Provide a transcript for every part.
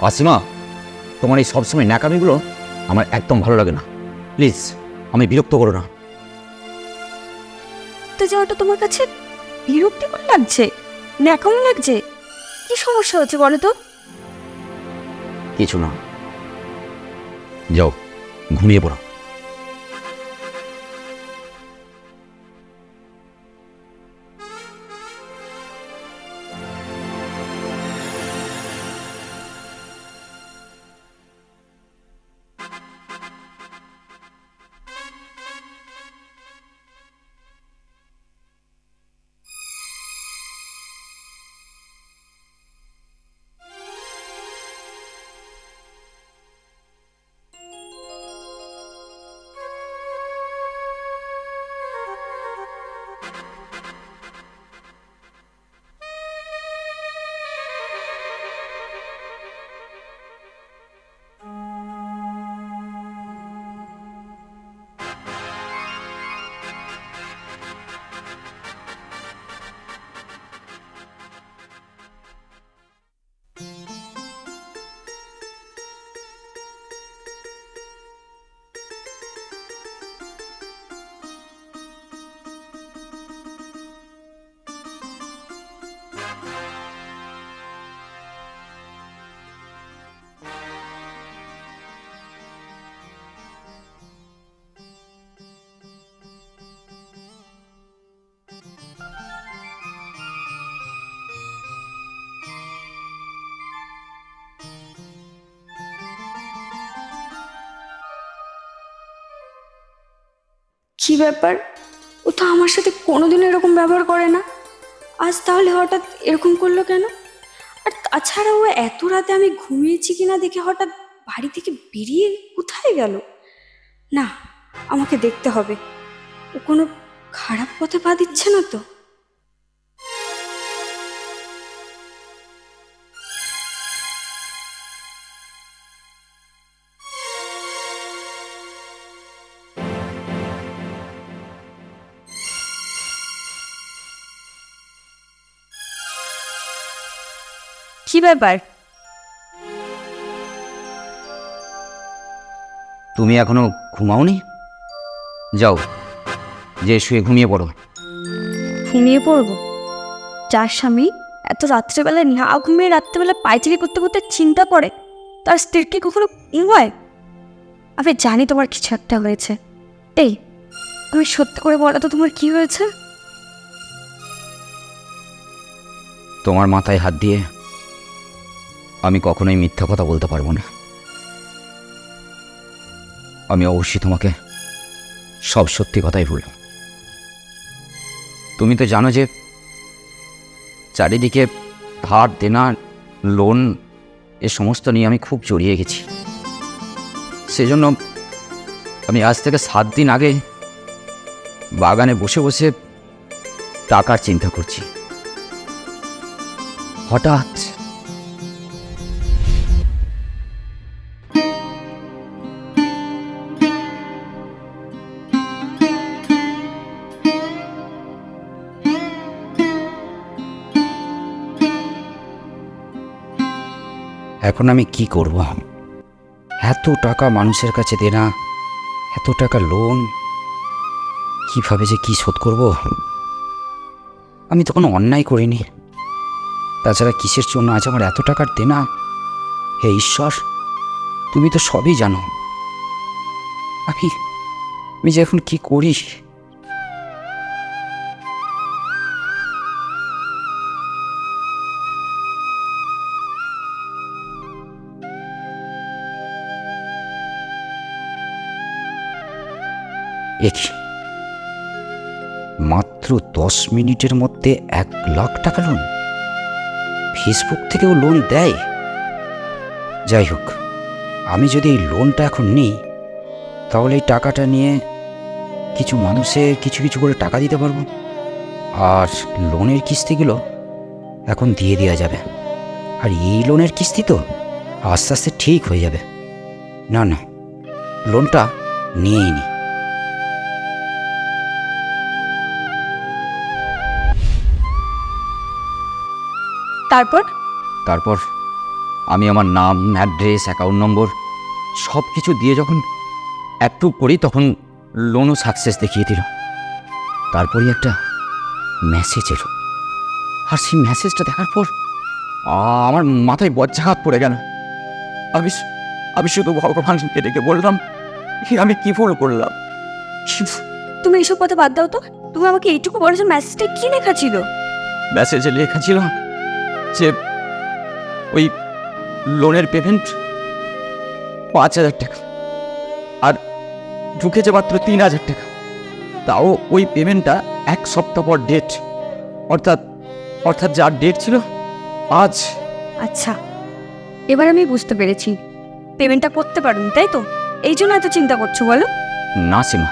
অসীমা তোমার এই সবসময় ন্যাকামিগুলো আমার একদম ভালো লাগে না। প্লিজ আমি বিরক্ত করো না। তো যাওয়াটা তোমার কাছে বিরক্তিকর লাগছে? না কেমন লাগছে? কি সমস্যা হচ্ছে বলো তো? কিছু না। যাও ঘুমিয়ে পড়ো। কি ব্যাপার? ও তো আমার সাথে কোনোদিন এরকম ব্যবহার করে না। আজ তাহলে হঠাৎ এরকম করল কেন? আর তাছাড়া ও এত রাতে আমি ঘুমিয়েছি কিনা দেখে হঠাৎ বাড়ি থেকে বেরিয়ে কোথায় গেল? না, আমাকে দেখতে হবে। ও কোনো খারাপ পথে পা দিচ্ছে না তো? কি ব্যাপার? তুমি এখনও ঘুমাওনি? যাও যে শুয়ে ঘুমিয়ে পড়ো। ঘুমিয়ে পড়ব? যার স্বামী এত রাত্রেবেলায় না ঘুমিয়ে রাত্রেবেলা পাইচারি করতে করতে চিন্তা করে তার স্ত্রীকে কখনো ঘুমায় আমি জানি তোমার কিছু একটা হয়েছে। এই তুমি সত্যি করে বলো তো তোমার কি হয়েছে? তোমার মাথায় হাত দিয়ে আমি কখনোই মিথ্যা কথা বলতে পারব না। আমি অবশ্যই তোমাকে সব সত্যি কথাই বলব। তুমি তো জানো যে চারিদিকে ধার দেনা, লোন, এ সমস্ত নিয়ে আমি খুব জড়িয়ে গেছি। সেজন্য আমি আজ থেকে সাত দিন আগে বাগানে বসে বসে টাকার চিন্তা করছি। হঠাৎ এখন আমি কি করব? এত টাকা মানুষের কাছে দেনা এত টাকা লোন কীভাবে যে কি শোধ করব? আমি তো কোনো অন্যায় করিনি। তাছাড়া কিসের জন্য আজ আমার এত টাকার দেনা? হে ঈশ্বর, তুমি তো সবই জানো। আমি আমি যে এখন কী করি? একই মাত্র দশ মিনিটের মধ্যে এক লাখ টাকা লোন ফেসবুক থেকেও লোন দেয়। যাই হোক, আমি যদি এই লোনটা এখন নিই, তাহলে এই টাকাটা নিয়ে কিছু মানুষে কিছু কিছু করে টাকা দিতে পারব। আর লোনের কিস্তিগুলো এখন দিয়ে দেওয়া যাবে। আর এই লোনের কিস্তি তো আস্তে আস্তে ঠিক হয়ে যাবে। না না লোনটা নিয়েই নি। তারপর? তারপর আমি আমার নাম অ্যাড্রেস অ্যাকাউন্ট নম্বর সব কিছু দিয়ে যখন অ্যাপ্রুভ করি তখন লোনও সাকসেস দেখিয়ে দিল। তারপরই একটা মেসেজ এলো। আর সেই মেসেজটা দেখার পর আমার মাথায় বজ্রাঘাত পড়ে গেল। আমি আমি শুধু ভগবানকে ডেকে বললাম "এ আমি কি ভুল করলাম? তুমি এইসব কথা বাদ দাও তো। তুমি আমাকে এইটুকু বলেছ মেসেজটা কি লেখা ছিল? মেসেজে লেখা ছিল যে ওই লোনের পেমেন্ট পাঁচ হাজার টাকা আর ঢুকেছে মাত্র তিন হাজার টাকা। তাও ওই পেমেন্টটা এক সপ্তাহ পর ডেট অর্থাৎ অর্থাৎ যার ডেট ছিল আজ। আচ্ছা এবার আমি বুঝতে পেরেছি। পেমেন্টটা করতে পারুন তাই তো? এই জন্য এত চিন্তা করছ বলো। না সীমা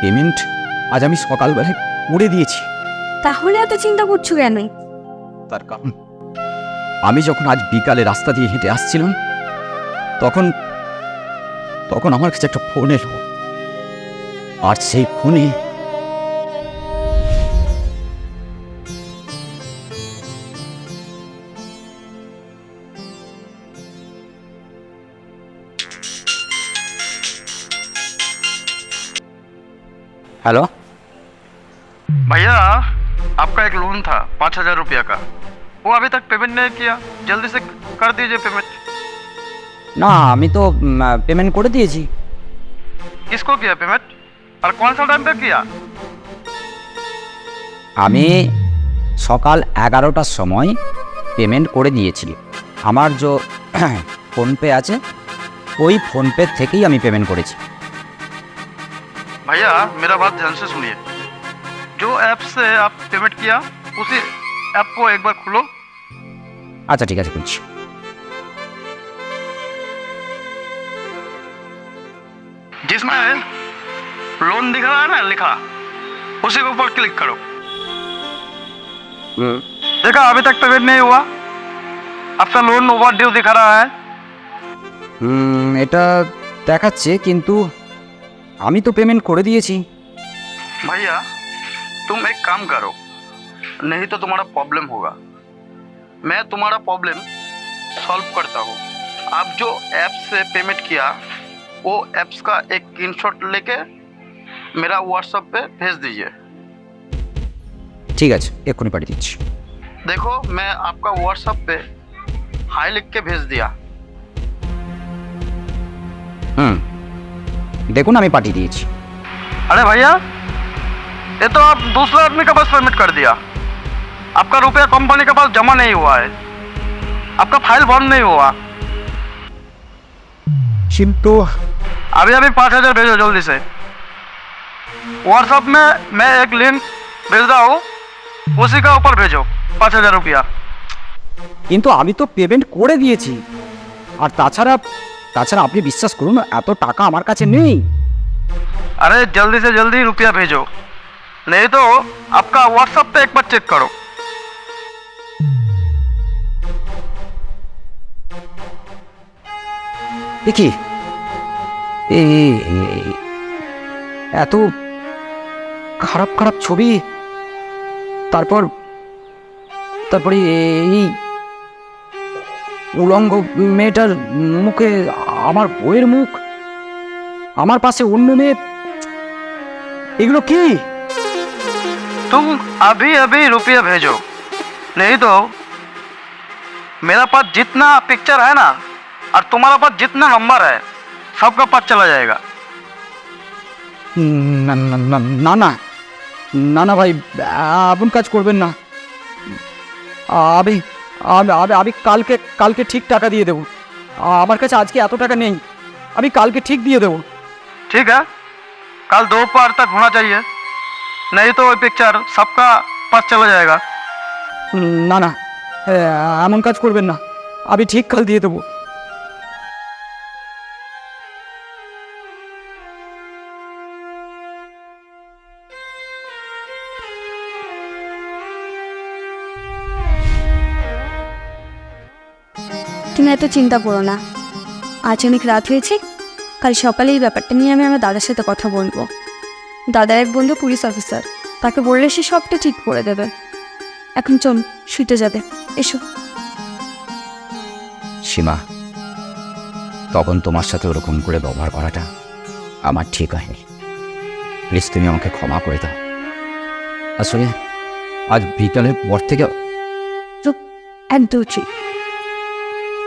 পেমেন্ট আজ আমি সকালবেলায় করে দিয়েছি। তাহলে এত চিন্তা করছ কেন? তার কারণ আমি যখন আজ বিকালে রাস্তা দিয়ে হেঁটে আসছিলাম তখন তখন আমার কাছে একটা ফোন এলো আর সেই ফোনে হ্যালো भैया आपका एक लोन था पाँच हजार रुपया का वो अभी तक पेमेंट नहीं किया जल्दी से कर दीजिए पेमेंट না আমি তো পেমেন্ট করে দিয়েছি किसको किया पेमेंट और कौन सा टाइम पे किया আমি সকাল এগারোটার সময় পেমেন্ট করে দিয়েছি আমার যে ফোনপে আছে ওই ফোনপে থেকেই আমি পেমেন্ট করেছি भैया मेरा बात ध्यान से सुनिए जो ऐप से आप पेमेंट किया उसी ऐप को एक बार खोलो আচ্ছা ঠিক আছে বলছি जिसमें लोन दिख रहा है ना लिखा उसी के ऊपर क्लिक करो देखा अभी तक पेमेंट नहीं हुआ आपका लोन ओवर ड्यू दिखा रहा है হুম, এটা দেখাচ্ছে কিন্তু আমি তো পেমেন্ট করে দিয়েছি भैया तुम एक काम करो नहीं तो तुम्हारा प्रॉब्लम होगा मैं तुम्हारा प्रॉब्लम सॉल्व करता हूँ आप जो ऐप से पेमेंट किया वो ऐप्स का एक स्क्रीनशॉट लेके मेरा व्हाट्सएप पे भेज दीजिए ঠিক আছে এক্ষুনি পাঠিয়ে দিচ্ছি देखो मैं आपका व्हाट्सएप पे हाई लिख के भेज दिया হুম দেখুন আমি পাঠিয়ে দিয়েছি अरे भैया ये तो आप दूसरे आदमी के पास पेमेंट कर दिया आपका रुपया कंपनी के पास जमा नहीं हुआ है आपका फाइल बंद नहीं हुआ चिंतो अभी अभी पाँच हज़ार भेजो जल्दी से व्हाट्सएप में मैं एक लिंक भेज रहा हूँ उसी का ऊपर भेजो पाँच हजार रुपया কিন্তু আমি তো পেমেন্ট করে দিয়েছি আর তাছাড়া তাছাড়া আপনি বিশ্বাস করুন এত টাকা আমার কাছে নেই अरे जल्दी से जल्दी रुपया भेजो नहीं तो आपका व्हाट्सएप पे एक बार चेक करो দেখি এ এ- এ- এত খারাপ খারাপ ছবি তারপর তারপরে এই উলঙ্গ মেয়েটার মুখে আমার বইয়ের মুখ আমার পাশে অন্য মেয়ে এগুলো কি तुम अभी अभी रुपया भेजो नहीं तो मेरा पास जितना पिक्चर है ना और तुम्हारा पास जितना नंबर है सबका पास चला जाएगा না না না না না না না ভাই আপন কাজ করবেন না আমি আমি আমি- আমি কালকে কালকে ঠিক টাকা দিয়ে দেবো আমার কাছে আজকে এত টাকা নেই আমি কালকে ঠিক দিয়ে দেবো ठीक है कल दोपहर तक होना चाहिए नहीं तो वो पिक्चर सबका पास चला जाएगा না না এ, এমন কাজ করবেন না আমি ঠিক কাল দিয়ে দেবো তুমি এত চিন্তা করো না। আজ অনেক রাত হয়েছে কাল সকালে এই ব্যাপারটা নিয়ে আমি আমার দাদার সাথে কথা বলব। দাদার এক বন্ধু পুলিশ অফিসার তাকে বললে সে সবটা ঠিক করে দেবে। এখন চল শুতে যাবে এসো। সীমা তখন তোমার সাথে ওরকম করে ব্যবহার করাটা আমার ঠিক হয়নি। প্লিজ তুমি আমাকে ক্ষমা করে দাও। আসলে আজ বিকালের পর থেকে চুপ একদম ঠিক।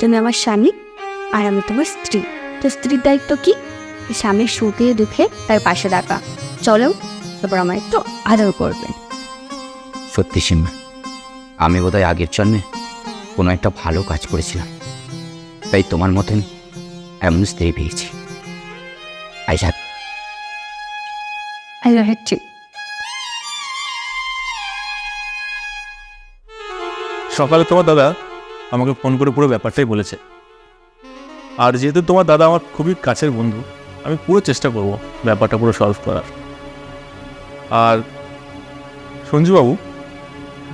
তুমি আমার স্বামী আর আমি তোমার স্ত্রী। তো স্ত্রীর দায়িত্ব কি? স্বামীর সুখে দুঃখে তার পাশে ডাকা চলো তারপর আমার একটু আদর করবেন সত্যি সীমা আমি বোধহয় আগের জন্মে কোনো একটা ভালো কাজ করেছিলাম। তাই তোমার মতন এমন স্ত্রী পেয়েছি। আই ঠিক সকালে তোমার দাদা আমাকে ফোন করে পুরো ব্যাপারটাই বলেছে। আর যেহেতু তোমার দাদা আমার খুবই কাছের বন্ধু আমি পুরো চেষ্টা করব ব্যাপারটা পুরো সলভ করার। আর সঞ্জুবাবু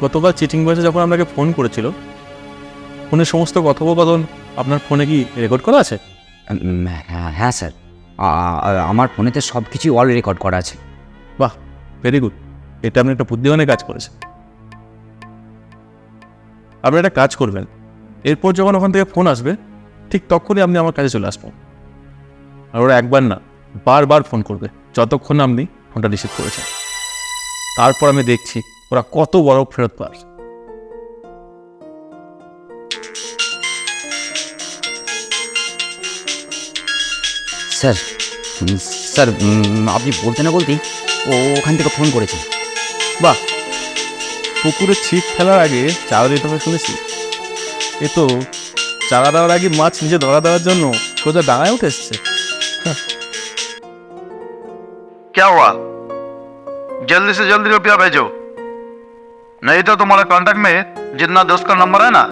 গতকাল চিটিং বয়সে যখন আপনাকে ফোন করেছিল ফোনের সমস্ত কথোপকথন আপনার ফোনে কি রেকর্ড করা আছে? হ্যাঁ হ্যাঁ স্যার। আমার ফোনেতে সব কিছুই অল রেকর্ড করা আছে। বাহ ভেরি গুড এটা আপনি একটা বুদ্ধিমানের কাজ করেছেন। আপনি একটা কাজ করবেন। এরপর যখন ওখান থেকে ফোন আসবে ঠিক তখনই আপনি আমার কাছে চলে আসবেন। আর ওরা একবার না বারবার ফোন করবে যতক্ষণ আপনি ফোনটা রিসিভ করেছেন। তারপর আমি দেখছি ওরা কত বড় ফেরত পায়। স্যার স্যার আপনি বলতে না বলতেই ও ওখান থেকে ফোন করেছে। বাহ! পুকুরে ছিপ ফেলার আগে চারা দিতে হবে শুনেছি। এ তো চারা দেওয়ার আগে মাছ নিজে ধরা দেওয়ার জন্য সোজা ডাঙায় উঠে এসছে क्या हुआ जल्दी से जल्दी रुपया भेजो नहीं तो तुम्हारे कांटेक्ट में जितना दोस्त का नंबर है ना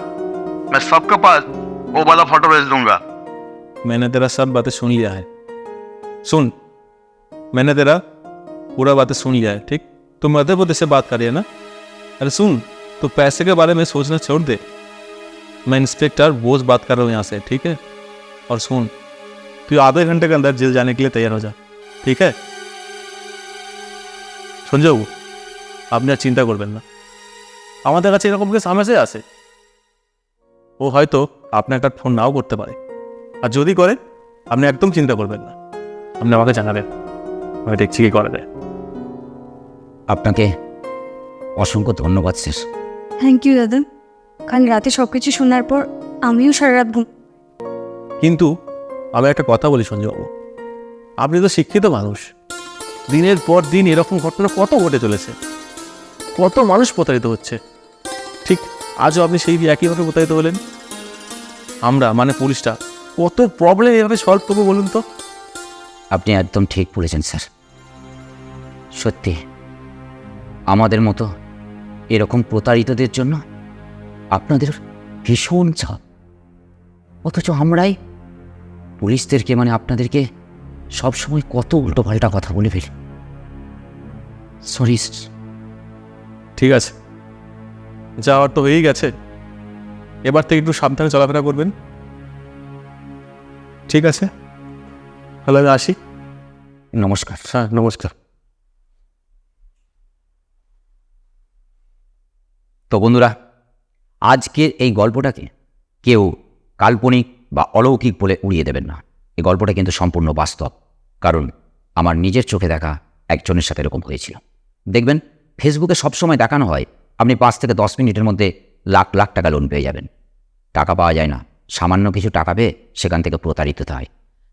मैं सबके पास वो वाला फोटो भेज दूंगा मैंने तेरा सब बातें सुन लिया है सुन मैंने तेरा पूरा बातें सुन लिया है ठीक तो मध्य प्रदेश से बात कर रही है ना अरे सुन तो पैसे के बारे में सोचना छोड़ दे मैं इंस्पेक्टर बोझ बात कर रहा हूँ यहाँ से ठीक है और सुन तू आधे घंटे के अंदर जेल जाने के लिए तैयार हो जा ठीक है সঞ্জয়বাবু আপনি আর চিন্তা করবেন না আমাদের কাছে এরকম কেস হামেশাই আসে ও হয়তো আপনার একটা ফোন নাও করতে পারে আর যদি করে আপনি একদম চিন্তা করবেন না আপনি আমাকে জানাবেন আমি দেখছি কি করা যায় আপনাকে অসংখ্য ধন্যবাদ স্যার থ্যাংক ইউ দাদা কাল রাতে সব কিছু শোনার পর আমিও সারা রাত ঘুম কিন্তু আমি একটা কথা বলি সঞ্জয়বাবু। আপনি তো শিক্ষিত মানুষ। দিনের পর দিন এরকম ঘটনা কত ঘটে চলেছে? কত মানুষ প্রতারিত হচ্ছে? ঠিক আজও আপনি সেই একইভাবে প্রতারিত হলেন? আমরা মানে পুলিশটা কত প্রবলেম এভাবে সলভ করব বলুন তো? আপনি একদম ঠিক বলেছেন স্যার। সত্যি আমাদের মতো এরকম প্রতারিতদের জন্য আপনাদের ভীষণ চাপ। অথচ আমরাই পুলিশদেরকে মানে আপনাদেরকে সবসময় কত উল্টোপাল্টা কথা বলে ফেলি। সরি ঠিক আছে। যাওয়ার তো হয়েই গেছে। এবার থেকে একটু সাবধানে চলাফেরা করবেন। ঠিক আছে? তাহলে আমি আসি। নমস্কার। হ্যাঁ নমস্কার। তো বন্ধুরা আজকের এই গল্পটাকে কেউ কাল্পনিক বা অলৌকিক বলে উড়িয়ে দেবেন না। এই গল্পটা কিন্তু সম্পূর্ণ বাস্তব, কারণ আমার নিজের চোখে দেখা একজনের সাথে এরকম হয়েছিল। দেখবেন, ফেসবুকে সবসময় দেখানো হয়, আপনি পাঁচ থেকে দশ মিনিটের মধ্যে লাখ লাখ টাকা লোন পেয়ে যাবেন। টাকা পাওয়া যায় না। সামান্য কিছু টাকা পেয়ে সেখান থেকে প্রতারিত হয়।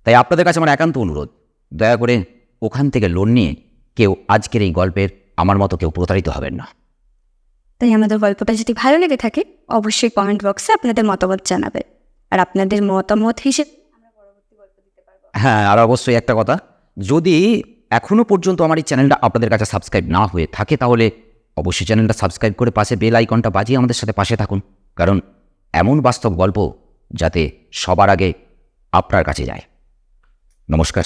তাই আপনাদের কাছে আমার একান্ত অনুরোধ, দয়া করে ওখান থেকে লোন নিয়ে কেউ আজকের এই গল্পের আমার মতো কেউ প্রতারিত হবেন না। তাই আমাদের গল্পটা যদি ভালো লেগে থাকে, অবশ্যই কমেন্ট বক্সে আপনাদের মতামত জানাবেন। আর আপনাদের মতামত হিসেবে হ্যাঁ আর অবশ্যই একটা কথা, যদি এখনও পর্যন্ত আমার এই চ্যানেলটা আপনাদের কাছে সাবস্ক্রাইব না হয়ে থাকে, তাহলে অবশ্যই চ্যানেলটা সাবস্ক্রাইব করে পাশে বেল আইকনটা বাজিয়ে আমাদের সাথে পাশে থাকুন। কারণ এমন বাস্তব গল্প যাতে সবার আগে আপনার কাছে যায়। নমস্কার।